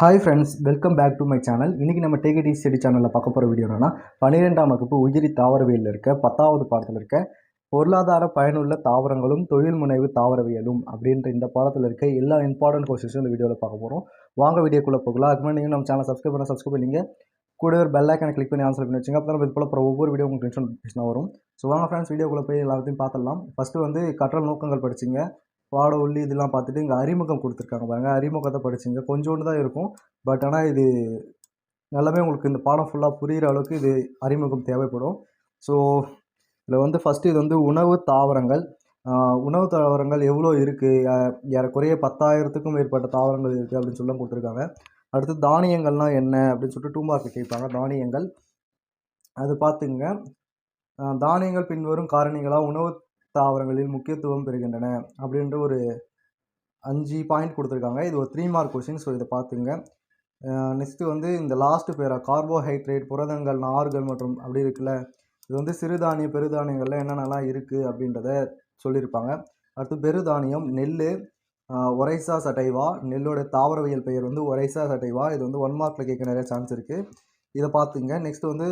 Hi friends welcome back to my channel இன்றைக்கி நம்ம டேகடி study சேனலில் பார்க்க போகிற வீடியோ என்னென்னா பன்னிரெண்டாம் வகுப்பு உயிரி தாவரவியலில் இருக்க பத்தாவது பாடத்தில் இருக்க பொருளாதார பயனுள்ள தாவரங்களும் தொழில் முனைவு தாவரவியலும் அப்படின்ற இந்த பாடத்தில் இருக்க எல்லா இம்பார்ட்டன்ட் கொஸ்டின்ஸும் இந்த வீடியோவில் பார்க்க போகிறோம் வாங்க வீடியோக்குள்ளே போகலாம். அதுக்கு நீங்கள் நம்ம சேனல் சப்ஸ்கிரைப் பண்ண சப்ஸ்கிரைப் பண்ணிங்க. கூட ஒரு பெல் ஐக்கனை கிளிக் பண்ணி ஆன்சர் பண்ணி வச்சுங்க. அப்போ நம்ம இது போல் அப்புறம் ஒவ்வொரு வீடியோ உங்களுக்கு நோட்டிஃபிகேஷன் வரும். ஸோ வாங்க ஃப்ரெண்ட்ஸ் வீடியோக்குள்ளே போய் எல்லாத்தையும் பார்த்துடலாம். ஃபஸ்ட்டு வந்து கற்றல் நோக்கங்கள் படிச்சிங்க. பாட உள்ளி இதெல்லாம் பார்த்துட்டு இங்கே அறிமுகம் கொடுத்துருக்காங்க பாருங்கள் அறிமுகத்தை படிச்சிங்க. கொஞ்சோண்டு தான் இருக்கும். பட் ஆனால் இது நல்லாவே உங்களுக்கு இந்த பாடம் ஃபுல்லாக புரிகிற அளவுக்கு இது அறிமுகம் தேவைப்படும். ஸோ இதில் வந்து ஃபஸ்ட்டு இது வந்து உணவு தாவரங்கள். உணவு தாவரங்கள் எவ்வளோ இருக்குது ஏறக்குறைய பத்தாயிரத்துக்கும் மேற்பட்ட தாவரங்கள் இருக்குது அப்படின்னு சொல்லி கொடுத்துருக்காங்க. அடுத்து தானியங்கள்லாம் என்ன அப்படின்னு சொல்லிட்டு டூ மார்க் கேட்பாங்க. தானியங்கள். அது பார்த்துங்க தானியங்கள் பின்வரும் காரணிகளாக உணவு தாவரங்களில் முக்கியத்துவம் பெறுகின்றன அப்படின்ற ஒரு அஞ்சு பாயிண்ட் கொடுத்துருக்காங்க. இது ஒரு த்ரீ மார்க் கொஷின் ஸோ இதை பார்த்துங்க. நெக்ஸ்ட்டு வந்து இந்த லாஸ்ட்டு பேரா கார்போஹைட்ரேட் புரதங்கள் நார்கள் மற்றும் அப்படி இருக்குல்ல இது வந்து சிறுதானிய பெருதானியங்கள்ல என்னென்னலாம் இருக்குது அப்படின்றத சொல்லியிருப்பாங்க. அடுத்து பெருதானியம் நெல் ஒரைசா சட்டைவா நெல்லோட தாவரவியல் பெயர் வந்து ஒரைசா சட்டைவா இது வந்து ஒன் மார்க்கில் கேட்க நிறைய சான்ஸ் இருக்குது இதை பார்த்துங்க. நெக்ஸ்ட் வந்து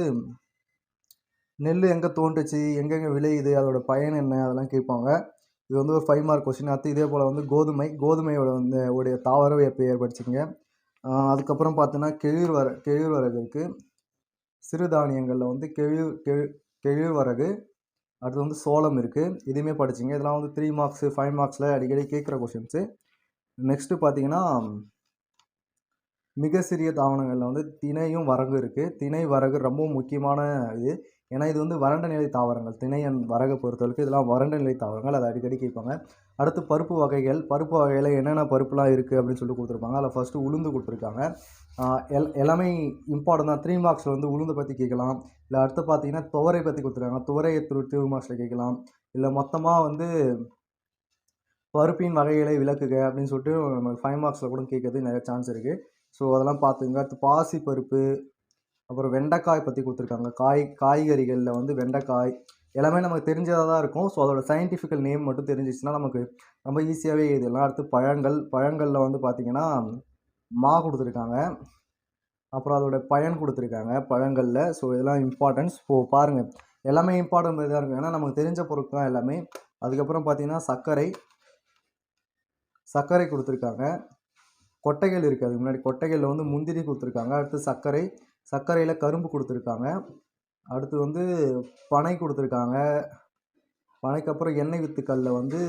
நெல் எங்கே தோன்றுச்சு? எங்கெங்கே விளையுது? அதோட பயன் என்ன? அதெல்லாம் கேட்பாங்க. இது வந்து ஒரு ஃபைவ் மார்க் கொஸ்டின் அடுத்து இதே போல் வந்து கோதுமை கோதுமையோட வந்து உடைய தாவர பெயர் படிச்சுங்க அதுக்கப்புறம் பார்த்தீங்கன்னா கெழிர் கெழிர்வரகு இருக்குது சிறுதானியங்களில் வந்து கெழிர் கெழு கெழிர்வரகு அடுத்து வந்து சோளம் இருக்குது இதுவுமே படிச்சிங்க. இதெல்லாம் வந்து த்ரீ மார்க்ஸு ஃபைவ் மார்க்ஸில் அடிக்கடி கேட்குற கொஷின்ஸு நெக்ஸ்ட்டு பார்த்தீங்கன்னா மிக சிறிய தாவரங்களில் வந்து திணையும் வரகு இருக்குது திணை வரகு ரொம்ப முக்கியமான இது. ஏன்னா இது வந்து வறண்ட நிலை தாவரங்கள் திணையன் வரகை பொறுத்தவரைக்கும் இதெல்லாம் வறண்ட நிலை தாவரங்கள். அதை அடிக்கடி கேட்பாங்க. அடுத்து பருப்பு வகைகள் பருப்பு வகையில் என்னென்ன பருப்புலாம் இருக்குது அப்படின்னு சொல்லி கொடுத்துருப்பாங்க. அதில் ஃபஸ்ட்டு உளுந்து கொடுத்துருக்காங்க. எல் எல்லாமே இம்பார்ட்டன் தான். த்ரீ மார்க்ஸில் வந்து உளுந்து பற்றி கேட்கலாம். இல்லை அடுத்து பார்த்தீங்கன்னா துவரை பற்றி கொடுத்துருக்காங்க. துவரையை த்ரூ த்ரீ மார்க்ஸில் கேட்கலாம். இல்லை மொத்தமாக வந்து பருப்பின் வகைகளை விளக்குக அப்படின்னு சொல்லிட்டு நம்ம ஃபைவ் மார்க்ஸில் கூட கேட்கறது நிறைய சான்ஸ் இருக்குது ஸோ அதெல்லாம் பார்த்துங்க அடுத்து பாசி பருப்பு அப்புறம் வெண்டைக்காய் பற்றி கொடுத்துருக்காங்க. காய் காய்கறிகளில் வந்து வெண்டைக்காய் எல்லாமே நமக்கு தெரிஞ்சதாக தான் இருக்கும். ஸோ அதோட சயின்டிஃபிக்கல் நேம் மட்டும் தெரிஞ்சிச்சுன்னா நமக்கு ரொம்ப ஈஸியாகவே இதெல்லாம் அடுத்து பழங்கள் பழங்களில் வந்து பார்த்திங்கன்னா மா கொடுத்துருக்காங்க. அப்புறம் அதோட பயன் கொடுத்துருக்காங்க பழங்களில். ஸோ இதெல்லாம் இம்பார்ட்டன்ஸ் ஸோ பாருங்கள் எல்லாமே இம்பார்ட்டன் இதாக இருக்கும். ஏன்னா நமக்கு தெரிஞ்ச பொருட்கள் தான் எல்லாமே. அதுக்கப்புறம் பார்த்திங்கன்னா சர்க்கரை சர்க்கரை கொடுத்துருக்காங்க. கொட்டைகள் இருக்குது அதுக்கு முன்னாடி கொட்டைகளில் வந்து முந்திரி கொடுத்துருக்காங்க. அடுத்து சர்க்கரை சர்க்கரையில் கரும்பு கொடுத்துருக்காங்க. அடுத்து வந்து பனை கொடுத்துருக்காங்க. பனைக்கு அப்புறம் எண்ணெய் வித்துக்களில் வந்து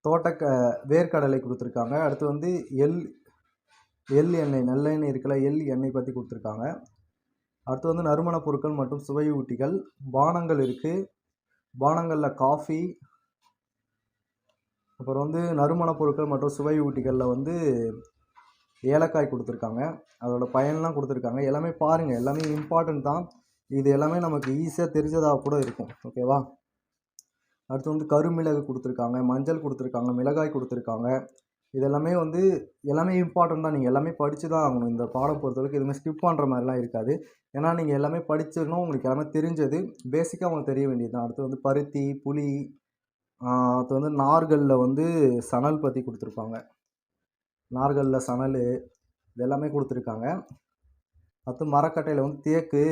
தோட்டக்க வேர்க்கடலை கொடுத்துருக்காங்க. அடுத்து வந்து எள் எள் எண்ணெய் நல்லெண்ணெய் இருக்கல எள் எண்ணெய் பற்றி கொடுத்துருக்காங்க. அடுத்து வந்து நறுமணப் பொருட்கள் மற்றும் சுவையூட்டிகள். பானங்கள் இருக்குது பானங்களில் காஃபி. அப்புறம் வந்து நறுமணப் பொருட்கள் மற்றும் சுவையூட்டிகளில் வந்து ஏலக்காய் கொடுத்துருக்காங்க. அதோட பயன்லாம் கொடுத்துருக்காங்க. எல்லாமே பாருங்கள் எல்லாமே இம்பார்ட்டண்ட் தான். இது எல்லாமே நமக்கு ஈஸியாக தெரிஞ்சதாக கூட இருக்கும். ஓகேவா அடுத்து வந்து கருமிளகு கொடுத்துருக்காங்க. மஞ்சள் கொடுத்துருக்காங்க. மிளகாய் கொடுத்துருக்காங்க. இதெல்லாமே வந்து எல்லாமே இம்பார்ட்டண்ட் தான். நீங்கள் எல்லாமே படித்து தான் ஆகணும். இந்த பாடம் பொறுத்தவரைக்கும் எதுவுமே ஸ்கிப் பண்ணுற மாதிரிலாம் இருக்காது. ஏன்னா நீங்கள் எல்லாமே படிச்சிடணும் உங்களுக்கு எல்லாமே தெரிஞ்சது. பேசிக்காக உங்களுக்கு தெரிய வேண்டியது தான். அடுத்து வந்து பருத்தி புளி அடுத்து வந்து நார்களில் வந்து சணல் பற்றி கொடுத்துருப்பாங்க. நார்களில் சணல் இது எல்லாமே கொடுத்துருக்காங்க. அடுத்து மரக்கட்டையில் வந்து தேக்கு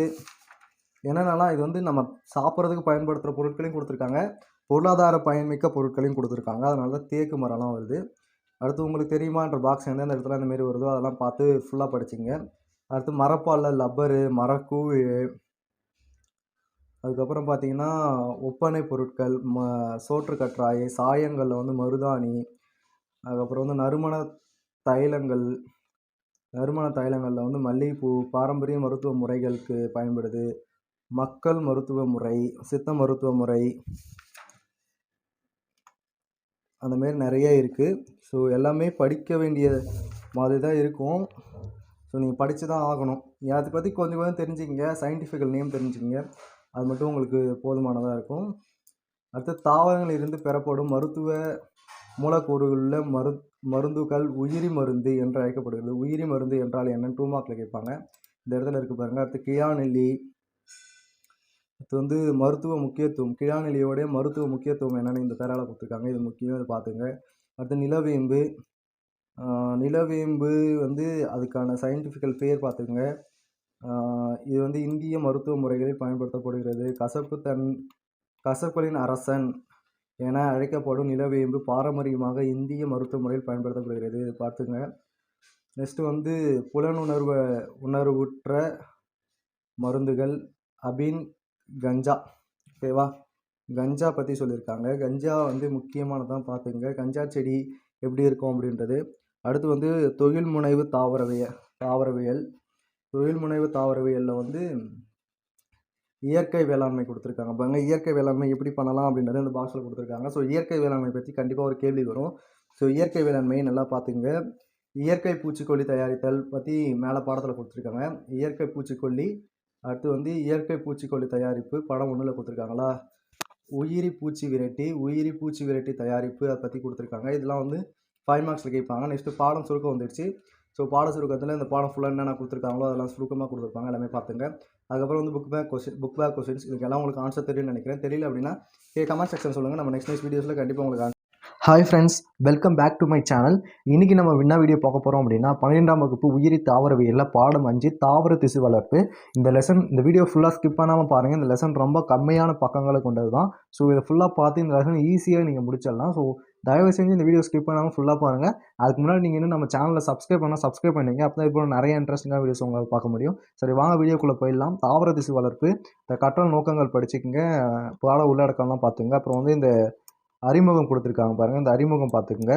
என்னென்னலாம் இது வந்து நம்ம சாப்பிட்றதுக்கு பயன்படுத்துகிற பொருட்களையும் கொடுத்துருக்காங்க. பொருளாதார பயன்மிக்க பொருட்களையும் கொடுத்துருக்காங்க. அதனால தான் தேக்கு மரம்லாம் வருது. அடுத்து உங்களுக்கு தெரியுமான்ற பாக்ஸ் எந்தெந்த இடத்துல இந்த வருதோ அதெல்லாம் பார்த்து ஃபுல்லாக படிச்சிங்க. அடுத்து மரப்பாலில் லப்பரு மரக்கூழ் அதுக்கப்புறம் பார்த்தீங்கன்னா ஒப்பனை பொருட்கள் ம சோற்று கற்றாயை சாயங்களில் வந்து மருதாணி அதுக்கப்புறம் வந்து நறுமண தைலங்கள் நறுமண தைலங்களில் வந்து மல்லிகைப்பூ பாரம்பரிய மருத்துவ முறைகளுக்கு பயன்படுது. மக்கள் மருத்துவ முறை சித்த மருத்துவ முறை அந்த மாரி நிறைய இருக்குது ஸோ எல்லாமே படிக்க வேண்டிய மாதிரி தான் இருக்கும். ஸோ நீங்கள் படித்து தான் ஆகணும். நீங்கள் அதை பற்றி கொஞ்சம் கொஞ்சம் தெரிஞ்சுக்கிங்க. Scientifical name தெரிஞ்சுக்கிங்க. அது மட்டும் உங்களுக்கு போதுமானதாக இருக்கும். அடுத்து தாவரங்களில் இருந்து பெறப்படும் மருத்துவ மூலக்கூறுகளில் மரு மருந்துகள் உயிரி மருந்து என்று அழைக்கப்படுகிறது. உயிரி மருந்து என்றால் என்னன்னு டூ மார்க்கில் கேட்பாங்க. இந்த இடத்துல இருக்குது பாருங்கள் அடுத்து கியாநெல்லி அடுத்து வந்து மருத்துவ முக்கியத்துவம். கிழாநிலையோடைய மருத்துவ முக்கியத்துவம் என்னென்னு இந்த தரால கொடுத்துருக்காங்க. இது முக்கியம். இதை பார்த்துங்க. அடுத்து நிலவேம்பு. நிலவேம்பு வந்து அதுக்கான சயின்டிஃபிக்கல் பேர் பார்த்துக்கோங்க. இது வந்து இந்திய மருத்துவ முறைகளில் பயன்படுத்தப்படுகிறது. கசப்பு தன் கசப்புகளின் அரசன். என அழைக்கப்படும் நிலவேம்பு பாரம்பரியமாக இந்திய மருத்துவ முறையில் பயன்படுத்தப்படுகிறது. இது பார்த்துங்க. நெக்ஸ்ட்டு வந்து புலனுணர்வு உணர்வுற்ற மருந்துகள். அபின் கஞ்சா. ஓகேவா கஞ்சா பற்றி சொல்லியிருக்காங்க. கஞ்சா வந்து முக்கியமானதான் பார்த்துங்க. கஞ்சா செடி எப்படி இருக்கும் அப்படின்றது. அடுத்து வந்து தொழில் முனைவு தாவரவியல். தாவரவியல் தொழில் முனைவு தாவரவியலில் வந்து இயற்கை வேளாண்மை கொடுத்துருக்காங்க. பாருங்க இயற்கை வேளாண்மை எப்படி பண்ணலாம் அப்படின்றது இந்த பாக்ஸில் கொடுத்துருக்காங்க. ஸோ இயற்கை வேளாண்மை பற்றி கண்டிப்பாக ஒரு கேள்வி வரும். ஸோ இயற்கை வேளாண்மையை நல்லா பார்த்துங்க இயற்கை பூச்சிக்கொல்லி தயாரித்தல் பற்றி மேலே பாடத்தில் கொடுத்துருக்காங்க. இயற்கை பூச்சிக்கொல்லி அடுத்து வந்து இயற்கை பூச்சிக்கொல்லி தயாரிப்பு படம் ஒன்றில் கொடுத்துருக்காங்களா? உயிரி பூச்சி விரட்டி உயிரி பூச்சி விரட்டி தயாரிப்பு அதை பற்றி கொடுத்துருக்காங்க. இதெல்லாம் வந்து ஃபைவ் மார்க்ஸில் கேட்பாங்க. நெக்ஸ்ட்டு பாடம் சுருக்கம் வந்துடுச்சு. ஸோ பாட சுருக்கத்தில் இந்த பாடம் ஃபுல்லாக என்னென்ன கொடுத்துருக்காங்களோ அதெல்லாம் சுருக்கமாக கொடுத்துருப்பாங்க. எல்லாமே பார்த்துங்க. அதுக்கப்புறம் வந்து book back question book back questions இதுக்கெல்லாம் உங்களுக்கு ஆன்சர் தெரியும்னு நினைக்கிறேன். தெரியல அப்படின்னா கே கமெண்ட் செக்ஷன் சொல்லுங்கள் நம்ம நெக்ஸ்ட் நெக்ஸ்ட் வீடியோஸில் கண்டிப்பாக உங்களுக்கு hi friends welcome back to my channel இன்றைக்கி நம்ம என்ன வீடியோ பார்க்க போகிறோம் அப்படின்னா பன்னிரெண்டாம் வகுப்பு உயிரி தாவரவியலில் பாடம் அஞ்சு தாவர திசு வளர்ப்பு. இந்த லெசன் இந்த வீடியோ ஃபுல்லாக ஸ்கிப் பண்ணாமல் பாருங்கள் இந்த லெசன் ரொம்ப கம்மியான பக்கங்களை கொண்டது தான் ஸோ இதை ஃபுல்லாக பார்த்து இந்த லெசன் ஈஸியாக நீங்கள் முடிச்சிடலாம். ஸோ தயவு செஞ்சு இந்த வீடியோ ஸ்கிப் பண்ணாமல் ஃபுல்லாக பாருங்கள் அதுக்கு முன்னாடி நீங்கள் இன்னும் நம்ம சேனலில் சப்ஸ்கிரைப் பண்ணால் சப்ஸ்கிரைப் பண்ணுங்க அப்போ தான் இப்போ நிறைய இன்ட்ரெஸ்டிங்கான வீடியோஸ் உங்களால் பார்க்க முடியும். சரி வாங்க வீடியோக்குள்ளே போயிடலாம். தாவர திசு வளர்ப்பு இந்த கற்றல் நோக்கங்கள் படிச்சுக்கோங்க. பாட உள்ளடக்கம்லாம் பார்த்துங்க அப்புறம் வந்து இந்த அறிமுகம் கொடுத்துருக்காங்க பாருங்கள் இந்த அறிமுகம் பார்த்துக்குங்க.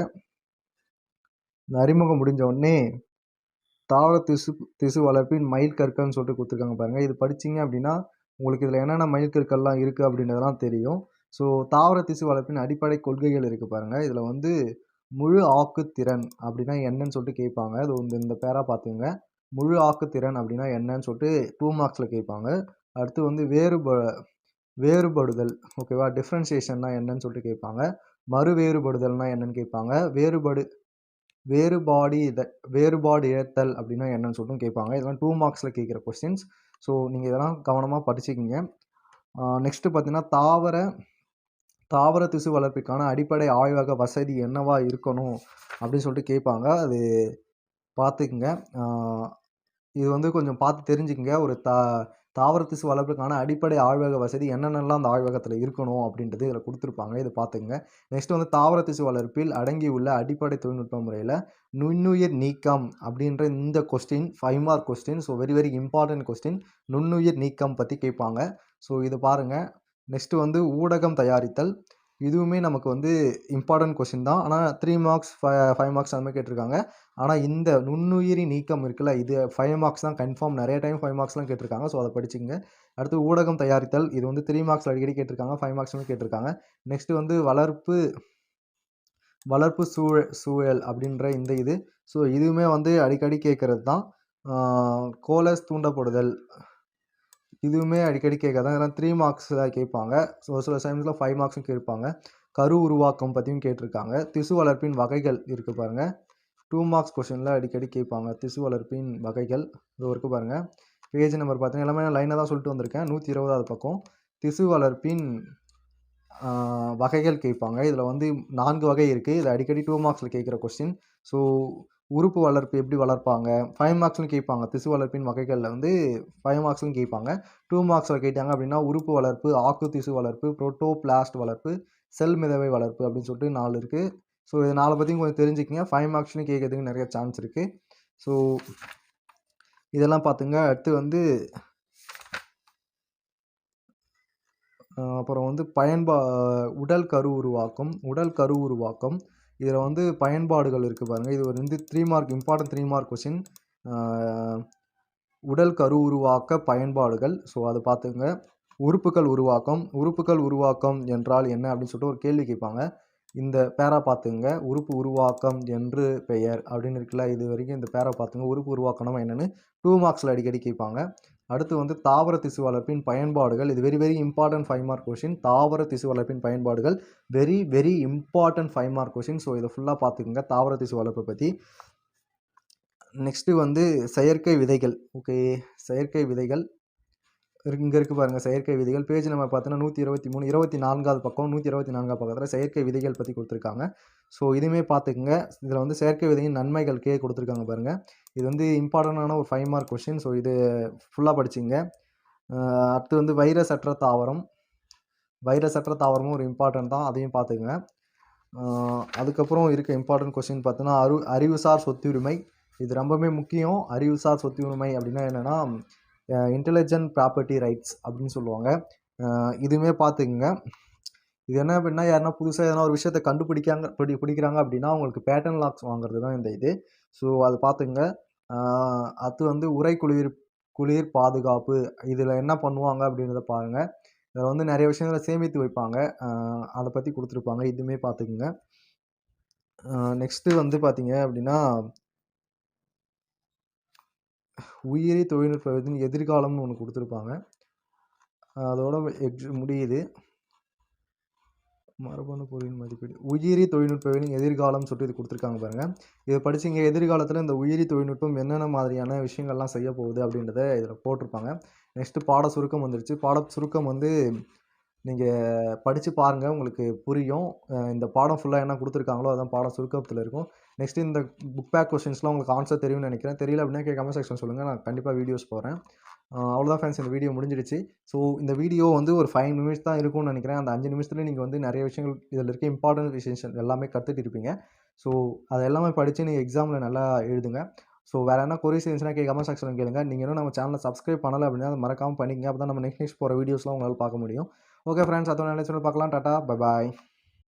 இந்த அறிமுகம் முடிஞ்ச உடனே தாவர திசு திசு வளர்ப்பின் மயில் கற்கள்னு சொல்லிட்டு கொடுத்துருக்காங்க பாருங்கள் இது படிச்சீங்க அப்படின்னா உங்களுக்கு இதில் என்னென்ன மயில் கற்கள்லாம் இருக்குது அப்படின்றதெல்லாம் தெரியும். ஸோ தாவர திசு வளர்ப்பின் அடிப்படை கொள்கைகள் இருக்குது பாருங்கள் இதில் வந்து முழு ஆக்குத்திறன் அப்படின்னா என்னன்னு சொல்லிட்டு கேட்பாங்க. அது வந்து இந்த பேராக பார்த்துங்க. முழு ஆக்குத்திறன் அப்படின்னா என்னன்னு சொல்லிட்டு டூ மார்க்ஸில் கேட்பாங்க. அடுத்து வந்து வேறுப வேறுபடுதல் ஓகேவா டிஃப்ரென்சியேஷன்னா என்னன்னு சொல்லிட்டு கேட்பாங்க. மறு வேறுபடுதல்னா என்னன்னு கேட்பாங்க. வேறுபடு வேறுபாடு இத வேறுபாடு இழத்தல் அப்படின்னா என்னன்னு சொல்லிட்டு கேட்பாங்க. இதெல்லாம் டூ மார்க்ஸில் கேட்குற கொஸ்டின்ஸ் ஸோ நீங்கள் இதெல்லாம் கவனமாக படிச்சுக்கிங்க. நெக்ஸ்ட்டு பார்த்தீங்கன்னா தாவர தாவர திசு வளர்ப்பிற்கான அடிப்படை ஆய்வக வசதி என்னவா இருக்கணும் அப்படின்னு சொல்லிட்டு கேட்பாங்க. அது பார்த்துக்குங்க. இது வந்து கொஞ்சம் பார்த்து தெரிஞ்சுக்கங்க. ஒரு தா தாவர திசு வளர்ப்புக்கான அடிப்படை ஆய்வக வசதி என்னென்னலாம் அந்த ஆய்வகத்தில் இருக்கணும் அப்படின்றது இதில் கொடுத்துருப்பாங்க. இதை பார்த்துங்க நெக்ஸ்ட் வந்து தாவர திசு வளர்ப்பில் அடங்கியுள்ள அடிப்படை தொழில்நுட்ப முறையில் நுண்ணுயிர் நீக்கம் அப்படின்ற இந்த question five mark question so very very important question நுண்ணுயிர் நீக்கம் பற்றி கேட்பாங்க. ஸோ இது பாருங்கள் நெக்ஸ்ட்டு வந்து ஊடகம் தயாரித்தல். இதுவுமே நமக்கு வந்து இம்பார்ட்டன்ட் கொஸ்டின் தான். ஆனால் த்ரீ மார்க்ஸ் ஃபைவ் மார்க்ஸ் அந்த மாதிரி கேட்டிருக்காங்க. ஆனால் இந்த நுண்ணுயிரி நீக்கம் இருக்குல்ல இது ஃபைவ் மார்க்ஸ் தான் கன்ஃபார்ம் நிறைய டைம் ஃபைவ் மார்க்ஸ்லாம் கேட்டிருக்காங்க. ஸோ அதை படிச்சுங்க அடுத்து ஊடகம் தயாரித்தல். இது வந்து த்ரீ மார்க்ஸ் அடிக்கடி கேட்டிருக்காங்க. ஃபைவ் மார்க்ஸ்லாம் கேட்டிருக்காங்க. நெக்ஸ்ட்டு வந்து வளர்ப்பு வளர்ப்பு சூழல் சூழல் அப்படின்ற இந்த இது. ஸோ இதுவுமே வந்து அடிக்கடி கேட்குறது தான். கோலஸ் தூண்டப்படுதல். இதுவுமே அடிக்கடி கேட்காதான் ஏன்னா த்ரீ மார்க்ஸ் தான் கேட்பாங்க. ஸோ சில டைம்ஸில் ஃபைவ் மார்க்ஸும் கேட்பாங்க. கரு உருவாக்கம் பற்றியும் கேட்டிருக்காங்க. திசு வளர்ப்பின் வகைகள் இருக்குது பாருங்கள் டூ மார்க்ஸ் கொஷனில் அடிக்கடி கேட்பாங்க. திசு வளர்ப்பின் வகைகள். இது இருக்குது பாருங்கள் பேஜ் நம்பர் பார்த்தீங்கன்னா எல்லாமே நான் லைனாக தான் சொல்லிட்டு வந்திருக்கேன். நூற்றி இருபதாவது பக்கம். திசு வளர்ப்பின் வகைகள் கேட்பாங்க. இதில் வந்து நான்கு வகை இருக்குது இது அடிக்கடி டூ மார்க்ஸில் கேட்குற கொஸ்டின் ஸோ உறுப்பு வளர்ப்பு எப்படி வளர்ப்பாங்க? ஃபைவ் மார்க்ஸ்லையும் கேட்பாங்க. திசு வளர்ப்பின் வகைகளில் வந்து ஃபைவ் மார்க்ஸ்லையும் கேட்பாங்க. டூ மார்க்ஸில் கேட்டாங்க அப்படின்னா உறுப்பு வளர்ப்பு ஆக்கு திசு வளர்ப்பு புரோட்டோபிளாஸ்ட் வளர்ப்பு செல் மிதவை வளர்ப்பு அப்படின்னு சொல்லிட்டு நாலு இருக்குது ஸோ இது நாலு பற்றியும் கொஞ்சம் தெரிஞ்சுக்கங்க. ஃபைவ் மார்க்ஸ்லையும் கேட்கறதுக்கு நிறைய சான்ஸ் இருக்குது ஸோ இதெல்லாம் பார்த்துங்க அடுத்து வந்து அப்புறம் வந்து பயன்பா உடல் கரு உருவாக்கம் உடல் கரு உருவாக்கம் இதில் வந்து பயன்பாடுகள் இருக்குது பாருங்கள் இது ஒரு வந்து three mark important three mark question உடல் கரு உருவாக்க பயன்பாடுகள். ஸோ அதை பார்த்துங்க உறுப்புகள் உருவாக்கம். உறுப்புகள் உருவாக்கம் என்றால் என்ன அப்படின்னு சொல்லிட்டு ஒரு கேள்வி கேட்பாங்க. இந்த பேரா பார்த்துங்க உறுப்பு உருவாக்கம் என்று பெயர் அப்படின்னு இருக்குல்ல இது வரைக்கும் இந்த பேரா பார்த்துங்க உறுப்பு உருவாக்கணும் என்னென்னு டூ மார்க்ஸில் அடிக்கடி கேட்பாங்க. அடுத்து வந்து தாவர திசு வளர்ப்பின் பயன்பாடுகள். இது very very important five mark question தாவர திசு வளர்ப்பின் பயன்பாடுகள். Very very important five mark question so இதை ஃபுல்லாக பார்த்துக்குங்க. தாவர திசு வளர்ப்பை பற்றி நெக்ஸ்ட்டு வந்து செயற்கை விதைகள். ஓகே செயற்கை விதைகள். இங்கே இருக்குது பாருங்கள் செயற்கை விதிகள். பேஜ் நம்ம பார்த்தோன்னா நூற்றி இருபத்தி மூணு இருபத்தி நான்காவது பக்கம் நூற்றி இருபத்தி நான்காவது பக்கத்தில் செயற்கை விதிகள் பற்றி கொடுத்துருக்காங்க. ஸோ இதுவுமே பார்த்துக்குங்க. இதில் வந்து செயற்கை விதையின் நன்மைகள் கே கொடுத்துருக்காங்க பாருங்கள் இது வந்து இம்பார்ட்டண்டான ஒரு ஃபைவ் மார்க் கொஷின் ஸோ இது ஃபுல்லாக படிச்சிங்க அடுத்து வந்து வைரஸ் அற்ற தாவரம். வைரஸ் அற்ற தாவரமும் ஒரு இம்பார்ட்டன்ட் தான். அதையும் பார்த்துக்குங்க. அதுக்கப்புறம் இருக்க இம்பார்ட்டன்ட் கொஸ்டின் பார்த்தோன்னா அரு அறிவுசார் சொத்துரிமை இது ரொம்பவே முக்கியம். அறிவுசார் சொத்துரிமை அப்படின்னா என்னென்னா இன்டெலிஜென்ட் ப்ராப்பர்ட்டி ரைட்ஸ் அப்படின்னு சொல்லுவாங்க. இதுவுமே பார்த்துக்குங்க. இது என்ன அப்படின்னா யாருன்னா புதுசாக எதனா ஒரு விஷயத்தை கண்டுபிடிக்காங்க பிடி பிடிக்கிறாங்க அப்படின்னா அவங்களுக்கு பேட்டன் லாக்ஸ் வாங்குறது தான் இந்த இது. ஸோ அது பார்த்துங்க அது வந்து உரை குளிர் குளிர் பாதுகாப்பு இதில் என்ன பண்ணுவாங்க அப்படின்றத பாருங்கள் இதில் வந்து நிறைய விஷயங்களை சேமித்து வைப்பாங்க. அதை பற்றி கொடுத்துருப்பாங்க. இதுவுமே பார்த்துக்குங்க. நெக்ஸ்ட்டு வந்து பார்த்தீங்க அப்படின்னா உயிரி தொழில்நுட்பத்தின் எதிர்காலம்னு ஒன்று கொடுத்துருப்பாங்க. அதோட எக்ஸ் முடியுது. மரபணு பொருளின் மதிப்பீடு. உயிரி தொழில்நுட்பவின் எதிர்காலம் சொல்லிட்டு இது கொடுத்துருக்காங்க பாருங்கள் இதை படிச்சிங்க எதிர்காலத்தில் இந்த உயிரி தொழில்நுட்பம் என்னென்ன மாதிரியான விஷயங்கள்லாம் செய்ய போகுது அப்படின்றத இதில் போட்டிருப்பாங்க. நெக்ஸ்ட்டு பாட சுருக்கம் வந்துருச்சு. பாட சுருக்கம் வந்து நீங்கள் படித்து பாருங்கள் உங்களுக்கு புரியும். இந்த பாடம் ஃபுல்லாக என்ன கொடுத்துருக்காங்களோ அதான் பாடம் சுருக்கத்தில் இருக்கும். நெக்ஸ்ட் இந்த புக் பேக் கொஸ்டின்ஸ்லாம் உங்களுக்கு ஆன்சர் தெரியும்னு நினைக்கிறேன். தெரியல அப்படின்னா கமெண்ட் செக்ஷன் சொல்லுங்கள் நான் கண்டிப்பாக வீடியோஸ் போகிறேன் அவ்வளோதான் ஃப்ரெண்ட்ஸ் இந்த வீடியோ முடிஞ்சிடுச்சு. ஸோ இந்த வீடியோ வந்து ஒரு ஃபைவ் நிமிஷம் தான் இருக்கும்னு நினைக்கிறேன். அந்த அஞ்சு நிமிஷத்துல நீங்கள் வந்து நிறைய விஷயங்கள் இதில் இருக்க இம்பார்ட்டன்ட் விஷயம் எல்லாமே கற்றுட்டு இருப்பீங்க. ஸோ அதை எல்லாமே படித்து நீங்கள் எக்ஸாமில் நல்லா எழுதுங்க. ஸோ வேறு என்ன கொரிஸ் இருந்துச்சுன்னா கே கமெண்ட் செக்ஷனில் கேளுங்க. நீங்கள் இன்னும் நம்ம சேனலை சப்ஸ்கிரைப் பண்ணலை அப்படின்னா அதை மறக்காமல் பண்ணிக்கங்க. அப்போ தான் நம்ம நெக்ஸ்ட் நெக்ஸ்ட் போகிற வீடியோஸ்லாம் உங்களால் பார்க்க முடியும். ஓகே ஃப்ரெண்ட்ஸ் அதோட நினைச்சு பார்க்கலாம். Tata bye bye